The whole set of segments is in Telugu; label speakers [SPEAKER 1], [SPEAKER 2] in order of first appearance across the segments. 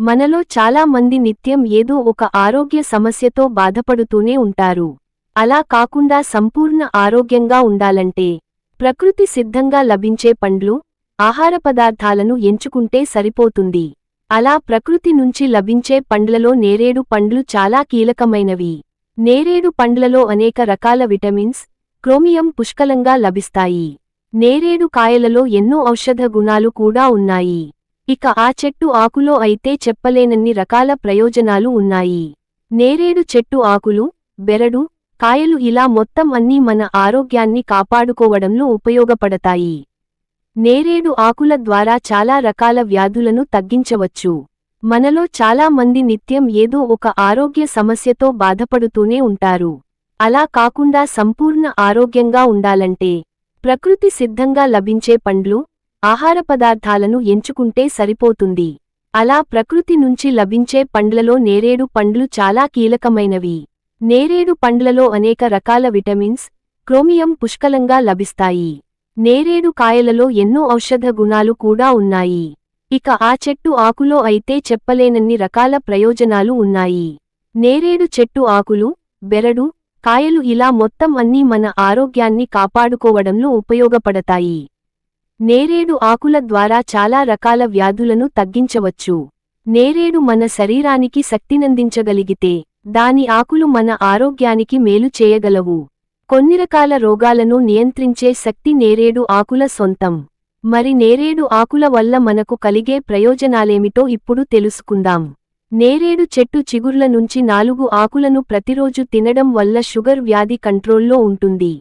[SPEAKER 1] మనలో చాలా మంది నిత్యం ఏదో ఒక ఆరోగ్య సమస్యతో బాధపడుతూనే ఉంటారు. అలా కాకుండా సంపూర్ణ ఆరోగ్యంగా ఉండాలంటే ప్రకృతి సిద్ధంగా లభించే పండ్లు ఆహార పదార్థాలను ఎంచుకుంటే సరిపోతుంది. అలా ప్రకృతి నుంచి లభించే పండ్లలో నేరేడు పండ్లు చాలా కీలకమైనవి. నేరేడు పండ్లలో అనేక రకాల విటమిన్స్ క్రోమియం పుష్కలంగా లభిస్తాయి. నేరేడు కాయలలో ఎన్నో ఔషధ గుణాలు కూడా ఉన్నాయి. ఇక ఆ చెట్టు ఆకులో అయితే చెప్పలేనన్ని రకాల ప్రయోజనాలు ఉన్నాయి. నేరేడు చెట్టు ఆకులు బెరడు కాయలు ఇలా మొత్తం అన్నీ మన ఆరోగ్యాన్ని కాపాడుకోవడంలో ఉపయోగపడతాయి. నేరేడు ఆకుల ద్వారా చాలా రకాల వ్యాధులను తగ్గించవచ్చు. మనలో చాలా మంది నిత్యం ఏదో ఒక ఆరోగ్య సమస్యతో బాధపడుతూనే ఉంటారు. అలా కాకుండా సంపూర్ణ ఆరోగ్యంగా ఉండాలంటే ప్రకృతి సిద్ధంగా లభించే పండ్లు ఆహార పదార్థాలను ఎంచుకుంటే సరిపోతుంది. అలా ప్రకృతి నుంచి లభించే పండ్లలో నేరేడు పండ్లు చాలా కీలకమైనవి. నేరేడు పండ్లలో అనేక రకాల విటమిన్స్ క్రోమియం పుష్కలంగా లభిస్తాయి. నేరేడు కాయలలో ఎన్నో ఔషధ గుణాలు కూడా ఉన్నాయి. ఇక ఆ చెట్టు ఆకులో అయితే చెప్పలేనన్ని రకాల ప్రయోజనాలు ఉన్నాయి. నేరేడు చెట్టు ఆకులు బెరడు కాయలు ఇలా మొత్తం అన్నీ మన ఆరోగ్యాన్ని కాపాడుకోవడంలో ఉపయోగపడతాయి. నేరేడు ఆకుల ద్వారా చాలా రకాల వ్యాధులను తగ్గించవచ్చు. నేరేడు మన శరీరానికి శక్తినందించగలిగితే దాని ఆకులు మన ఆరోగ్యానికి మేలు చేయగలవు. కొన్ని రకాల రోగాలను నియంత్రించే శక్తి నేరేడు ఆకుల సొంతం. మరి నేరేడు ఆకుల వల్ల మనకు కలిగే ప్రయోజనాలేమిటో ఇప్పుడు తెలుసుకుందాం. నేరేడు చెట్టు చిగుర్ల నుంచి నాలుగు ఆకులను ప్రతిరోజు తినడం వల్ల షుగర్ వ్యాధి కంట్రోల్లో ఉంటుంది.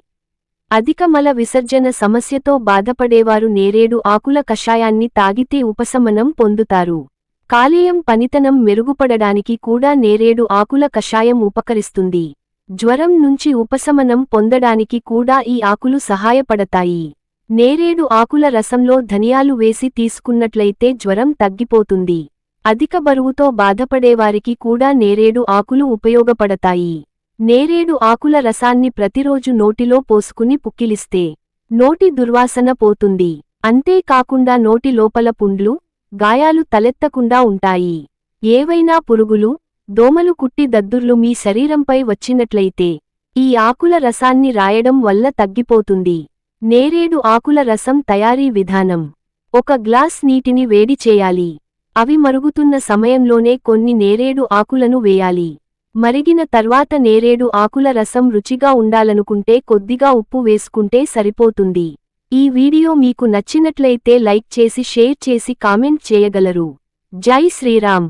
[SPEAKER 1] అధిక మల విసర్జన సమస్యతో బాధపడేవారు నేరేడు ఆకుల కషాయాన్ని తాగితే ఉపశమనం పొందుతారు. కాలేయం పనితనం మెరుగుపడడానికి కూడా నేరేడు ఆకుల కషాయం ఉపకరిస్తుంది. జ్వరం నుంచి ఉపశమనం పొందడానికి కూడా ఈ ఆకులు సహాయపడతాయి. నేరేడు ఆకుల రసంలో ధనియాలు వేసి తీసుకున్నట్లయితే జ్వరం తగ్గిపోతుంది. అధిక బరువుతో బాధపడేవారికి కూడా నేరేడు ఆకులు ఉపయోగపడతాయి. నేరేడు ఆకుల రసాన్ని ప్రతిరోజు నోటిలో పోసుకుని పుక్కిలిస్తే నోటి దుర్వాసన పోతుంది. అంతేకాకుండా నోటి లోపల పుండ్లు గాయాలు తలెత్తకుండా ఉంటాయి. ఏవైనా పురుగులు దోమలు కుట్టి దద్దుర్లు మీ శరీరంపై వచ్చినట్లయితే ఈ ఆకుల రసాన్ని రాయడం వల్ల తగ్గిపోతుంది. నేరేడు ఆకుల రసం తయారీ విధానం. ఒక గ్లాస్ నీటిని వేడి చేయాలి. అవి మరుగుతున్న సమయంలోనే కొన్ని నేరేడు ఆకులను వేయాలి. మరిగిన తర్వాత నేరేడు ఆకుల రసం రుచిగా ఉండాలనుకుంటే కొద్దిగా ఉప్పు వేసుకుంటే సరిపోతుంది. ఈ వీడియో మీకు నచ్చినట్లయితే లైక్ చేసి షేర్ చేసి కామెంట్ చేయగలరు. జై శ్రీరామ్.